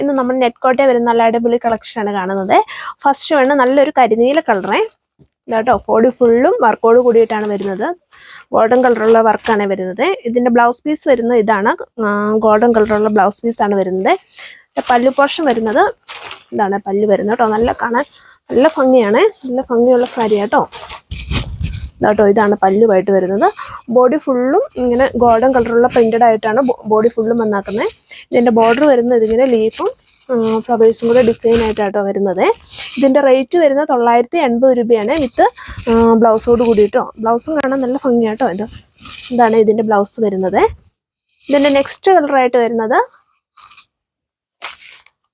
ഇന്ന് നമ്മൾ നെറ്റ് കോട്ടയെ വരുന്ന നല്ല അടിപൊളി കളക്ഷനാണ് കാണുന്നത്. ഫസ്റ്റ് വേണം നല്ലൊരു കരിനീല കളറേ കേട്ടോ ബോഡി ഫുള്ളും വർക്കോട് കൂടിയിട്ടാണ് വരുന്നത്. ഗോൾഡൻ കളറുള്ള വർക്കാണ് വരുന്നത്. ഇതിന്റെ ബ്ലൗസ് പീസ് വരുന്നത് ഇതാണ്. ഗോൾഡൻ കളറുള്ള ബ്ലൗസ് പീസ് ആണ് വരുന്നത്. പല്ലു പോർഷൻ വരുന്നത്. ഇതാണ് പല്ലു വരുന്നത് കേട്ടോ നല്ല കാണാൻ നല്ല ഭംഗിയാണ്. നല്ല ഭംഗിയുള്ള സാരി കേട്ടോ കേട്ടോ ഇതാണ് പല്ലുമായിട്ട് വരുന്നത്. ബോഡി ഫുള്ളും ഇങ്ങനെ ഗോൾഡൻ കളറുള്ള പ്രിന്റഡ് ആയിട്ടാണ് ബോഡി ഫുള്ളും വന്നാക്കുന്നത്. ഇതിന്റെ ബോർഡർ വരുന്നത് ഇതിങ്ങനെ ലീഫും ഫ്ലവേഴ്സും കൂടെ ഡിസൈൻ ആയിട്ടാട്ടോ വരുന്നത്. ഇതിന്റെ റേറ്റ് വരുന്നത് തൊള്ളായിരത്തി എൺപത് രൂപയാണ്. വിത്ത് ബ്ലൗസോട് കൂടിയിട്ടോ. ബ്ലൗസും കാണാൻ നല്ല ഭംഗിയാട്ടോ ഇത്. ഇതാണ് ഇതിന്റെ ബ്ലൗസ് വരുന്നത്. ഇതിന്റെ നെക്സ്റ്റ് കളറായിട്ട് വരുന്നത്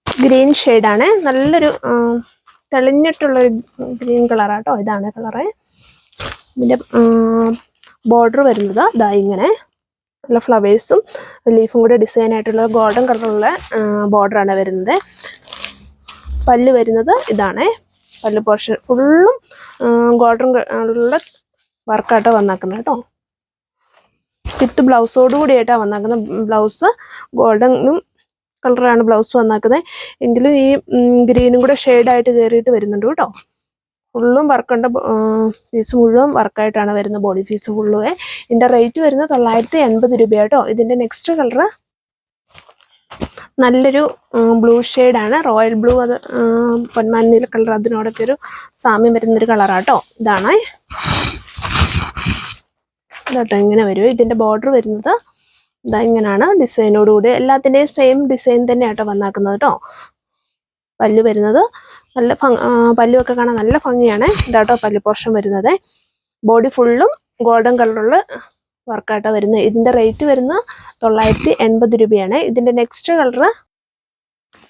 ഗ്രീൻ ഷെയ്ഡാണ് നല്ലൊരു തെളിഞ്ഞിട്ടുള്ളൊരു ഗ്രീൻ കളറാട്ടോ ഇതാണ് കളറ് ഇതിന്റെ ബോർഡർ വരുന്നത്. ഇതാ ഇങ്ങനെ. നല്ല ഫ്ലവേഴ്സും ലീഫും കൂടെ ഡിസൈൻ ആയിട്ടുള്ള ഗോൾഡൻ കളറുള്ള ബോർഡറാണ് വരുന്നത്. പല്ല് വരുന്നത് ഇതാണ്. പല്ല് പോർഷൻ ഫുള്ളും ഗോൾഡൻ കളറുള്ള വർക്കായിട്ടാണ് വന്നാക്കുന്നത് കേട്ടോ. വിത്ത് ബ്ലൗസോട് കൂടിയായിട്ടാണ് വന്നാക്കുന്നത്. ബ്ലൗസ് ഗോൾഡനും കളറാണ് ബ്ലൗസ് വന്നാക്കുന്നത്. എങ്കിലും ഈ ഗ്രീനും കൂടെ ഷെയ്ഡായിട്ട് കയറിയിട്ട് വരുന്നുണ്ട് കേട്ടോ. ഫുള്ളും വർക്കുണ്ട്. പീസ് മുഴുവൻ വർക്കായിട്ടാണ് വരുന്നത് ബോഡി ഫീസ് ഫുള്ളുവേ. ഇതിന്റെ റേറ്റ് വരുന്നത് തൊള്ളായിരത്തി എൺപത് രൂപയാട്ടോ. ഇതിന്റെ നെക്സ്റ്റ് കളറ് നല്ലൊരു ബ്ലൂ ഷെയ്ഡാണ്. റോയൽ ബ്ലൂ അത് പൊന്മാനീല കളർ. അതിനോടൊക്കെ ഒരു സാമ്യം വരുന്നൊരു കളറാട്ടോ. ഇതാണ്. ഇതോട്ടോ ഇങ്ങനെ വരും. ഇതിന്റെ ബോർഡർ വരുന്നത് ഇതാ ഇങ്ങനെയാണ് ഡിസൈനോടുകൂടി എല്ലാത്തിന്റെയും സെയിം ഡിസൈൻ തന്നെ ആട്ടോ വന്നാക്കുന്നത് കേട്ടോ പല്ല് വരുന്നത്. നല്ല പല്ലുമൊക്കെ കാണാൻ നല്ല ഭംഗിയാണ്. ഇതാട്ടോ പല്ല് പോർഷൻ വരുന്നത്. ബോഡി ഫുള്ളും ഗോൾഡൻ കളറുള്ള വർക്കായിട്ടാണ് വരുന്നത്. ഇതിന്റെ റേറ്റ് വരുന്നത് തൊള്ളായിരത്തി എൺപത് രൂപയാണ്. ഇതിന്റെ നെക്സ്റ്റ് കളറ്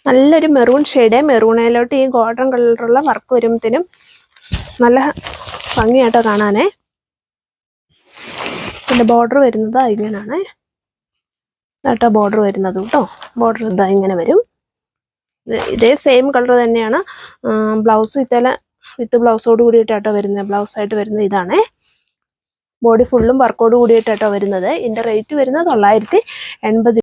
നല്ലൊരു മെറൂൺ ഷെയ്ഡ്. മെറൂണയിലോട്ട് ഈ ഗോൾഡൻ കളറുള്ള വർക്ക് വരുമ്പത്തേനും നല്ല ഭംഗിയായിട്ടോ കാണാനേ. ഇതിന്റെ ബോർഡർ വരുന്നത് ഇങ്ങനെയാണ് ഇതാട്ടോ ബോർഡർ വരുന്നത് കേട്ടോ. ബോർഡർ ഇതാ ഇങ്ങനെ വരും. ഇത് സെയിം കളർ തന്നെയാണ്. ബ്ലൗസ് ഇത്തല വിത്ത് ബ്ലൗസോട് കൂടിയിട്ടാട്ടോ വരുന്നത്. ബ്ലൗസ് ആയിട്ട് വരുന്നത് ഇതാണ്. ബോഡി ഫുള്ളും വർക്കോട് കൂടിയിട്ടാട്ടോ വരുന്നത്. ഇതിന്റെ റേറ്റ് വരുന്നത് തൊള്ളായിരത്തി എൺപത്